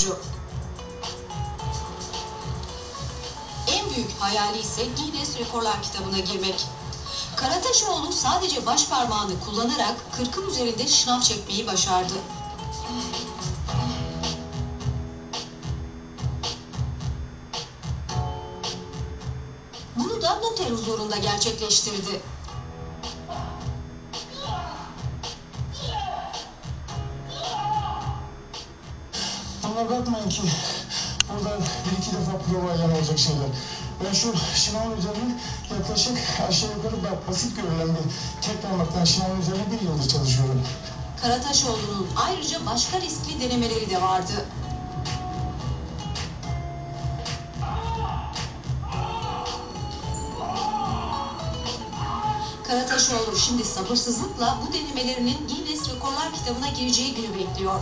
sporcu. En büyük hayali ise Guinness Rekorlar kitabına girmek. Karataşoğlu sadece baş parmağını kullanarak 40'ın üzerinde şınav çekmeyi başardı. Bunu da noter huzurunda gerçekleştirdi. Ama bakmayın ki burada bir iki defa provayla olacak şeyler. Ben şu şınav üzerine yaklaşık aşağı yukarı bak basit görülen bir tek parmaktan şınav üzerine bir yıldır çalışıyorum. Karataşoğlu'nun ayrıca başka riskli denemeleri de vardı. Karataşoğlu şimdi sabırsızlıkla bu denemelerinin Guinness Rekorlar kitabına gireceği günü bekliyor.